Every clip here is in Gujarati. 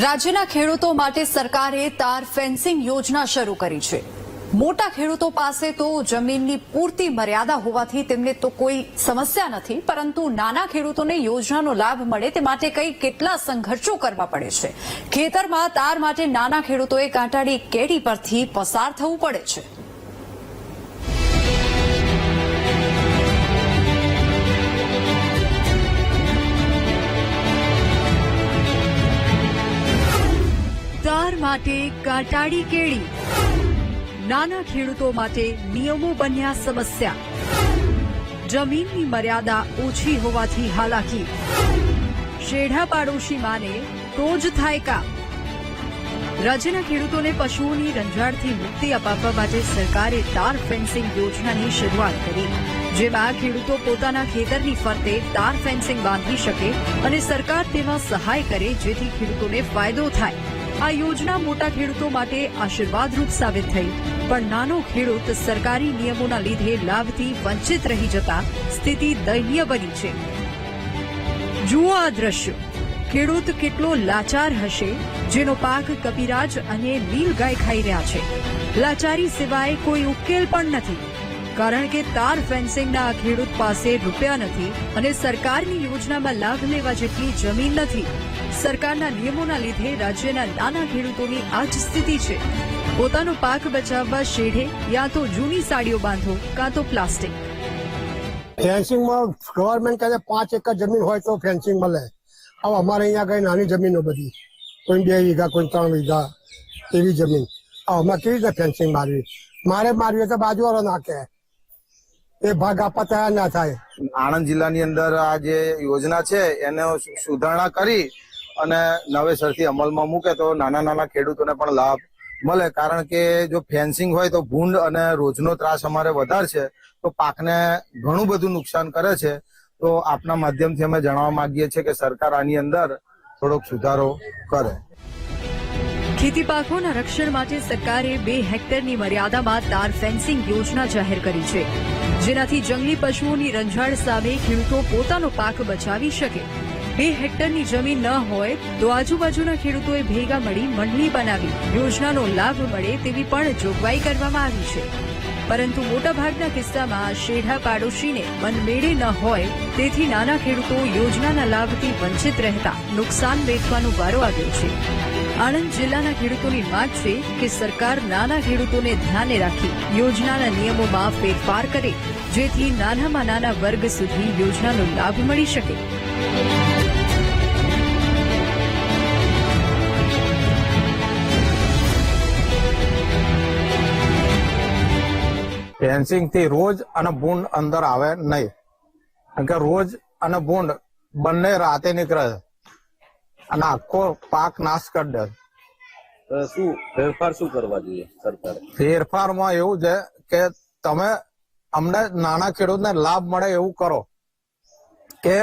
રાજ્યના ખેડૂતો માટે સરકારે તાર ફેન્સિંગ યોજના શરૂ કરી છે. મોટા ખેડૂતો પાસે તો જમીનની પૂરતી મર્યાદા હોવાથી તેમને તો કોઈ સમસ્યા નથી, પરંતુ નાના ખેડૂતોને યોજનાનો લાભ મળે તે માટે કઈ કેટલા સંઘર્ષો કરવા પડે છે. ખેતરમાં તાર માટે નાના ખેડૂતોએ કાંટાળી કેડી પરથી પસાર થવું પડે છે. માટે કાંટાળી કેળી. નાના ખેડૂતો માટે નિયમો બન્યા સમસ્યા. જમીનની મર્યાદા ઓછી હોવાથી હાલાકી. શેઢા પાડોશી માને તો જ થાય કા રાજ્યના ખેડૂતોને પશુઓની રંજાડથી મુક્તિ અપાવવા માટે સરકારે તાર ફેન્સિંગ યોજનાની શરૂઆત કરી. જેમાં ખેડૂતો પોતાના ખેતરની ફરતે તાર ફેન્સિંગ બાંધી શકે અને સરકાર તેમાં સહાય કરે જેથી ખેડૂતોને ફાયદો થાય. આ યોજના મોટા ખેડૂતો માટે આશીર્વાદરૂપ સાબિત થઈ. પણ નાનો ખેડૂત સરકારી નિયમોના લીધે લાભથી વંચિત રહી જતા સ્થિતિ દયનીય બની છે. જુઓ આ દ્રશ્યો. ખેડૂત કેટલો લાચાર હશે, જેનો પાક કપિરાજ અને નીલગાય ખાઈ રહ્યા છે. લાચારી સિવાય કોઈ ઉકેલ પણ નથી. કારણ કે તાર ફેન્સિંગના ખેડૂત પાસે રૂપિયા નથી અને સરકારની યોજનામાં લાભ લેવા જેટલી જમીન નથી. સરકારના નિયમોના લીધે રાજ્યના નાના ખેડૂતોની આ જ સ્થિતિ છે. પોતાનો પાક બચાવવા શેઢે યા તો જૂની સાડીઓ બાંધો કાં તો પ્લાસ્ટિક. ફેન્સિંગમાં ગવર્મેન્ટ કહે પાંચ એકર જમીન હોય તો ફેન્સિંગ મળે. હવે અમારે અહીંયા કઈ નાની જમીનો બધી. કોઈ બે વીઘા, કોઈ ત્રણ વીઘા એવી જમીન. હવે અમારે કેવી રીતે ફેન્સિંગ મારવી? મારે મારવી તો બાજુવાળો નાખે. એ ભાગ આપવા તૈયાર ના થાય. આણંદ જિલ્લાની અંદર આ જે યોજના છે એને સુધારણા કરી અને નવેસરથી અમલમાં મૂકે તો નાના નાના ખેડૂતોને પણ લાભ મળે. કારણ કે જો ફેન્સિંગ હોય તો ભૂંડ અને રોજનો ત્રાસ અમારે વધારે છે તો પાકને ઘણું બધું નુકસાન કરે છે. તો આપના માધ્યમથી અમે જણાવવા માંગીએ છીએ કે સરકાર આની અંદર થોડોક સુધારો કરે. ખેતી પાકોના રક્ષણ માટે સરકારે બે હેક્ટરની મર્યાદામાં તાર ફેન્સિંગ યોજના જાહેર કરી છે. જેનાથી જંગલી પશુઓની રંજાડ સામે ખેડૂતો પોતાનો પાક બચાવી શકે. બે હેક્ટરની જમીન ન હોય તો આજુબાજુના ખેડૂતોએ ભેગા મળી મંડળી બનાવી યોજનાનો લાભ મળે તેવી પણ જોગવાઈ કરવામાં આવી છે. પરંતુ મોટાભાગના કિસ્સામાં શેઢા પાડોશીને મનમેળે ન હોય તેથી નાના ખેડૂતો યોજનાના લાભથી વંચિત રહેતા નુકસાન વેઠવાનો વારો આવ્યો છે. આણંદ જિલ્લાના ખેડૂતોની માંગ છે કે સરકાર નાના ખેડૂતોને ધ્યાને રાખી યોજનાના નિયમોમાં ફેરફાર કરે, જેથી નાનામાં નાના વર્ગ સુધી યોજનાનો લાભ મળી શકે. ફેન્સિંગ રોજ અને બુંડ અંદર આવે નહીં. કારણ કે રોજ અને બુંડ બંને રાતે નીકળે છે. અને આખો પાક નાશ કરી દે. શું ફેરફાર શું કરવા જોઈએ સરકારે? ફેરફારમાં એવું છે કે તમે અમને નાના ખેડૂતને લાભ મળે એવું કરો. કે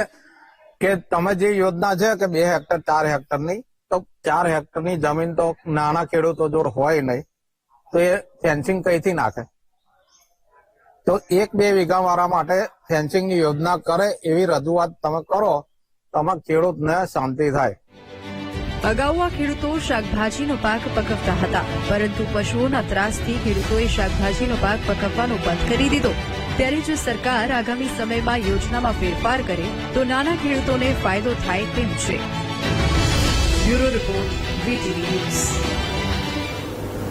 કે તમે જે યોજના છે કે બે હેક્ટર ચાર હેક્ટરની તો ચાર હેક્ટરની જમીન તો નાના ખેડૂતો જો હોય નહીં તો એ ફેન્સિંગ કઈથી નાખે? તો એક બે વીઘા વાળા માટે ફેન્સિંગની યોજના કરે એવી રજૂઆત તમે કરો તમે ખેડૂતને શાંતિ થાય. અગાઉ આ ખેડૂતો શાકભાજીનો પાક પકવતા હતા, પરંતુ પશુઓના ત્રાસથી ખેડૂતોએ શાકભાજીનો પાક પકવવાનો બંધ કરી દીધો. ત્યારે જો સરકાર આગામી સમયમાં યોજનામાં ફેરફાર કરે, તો નાના ખેડૂતોને ફાયદો થાય તેમ છે. Bureau report, VTV news.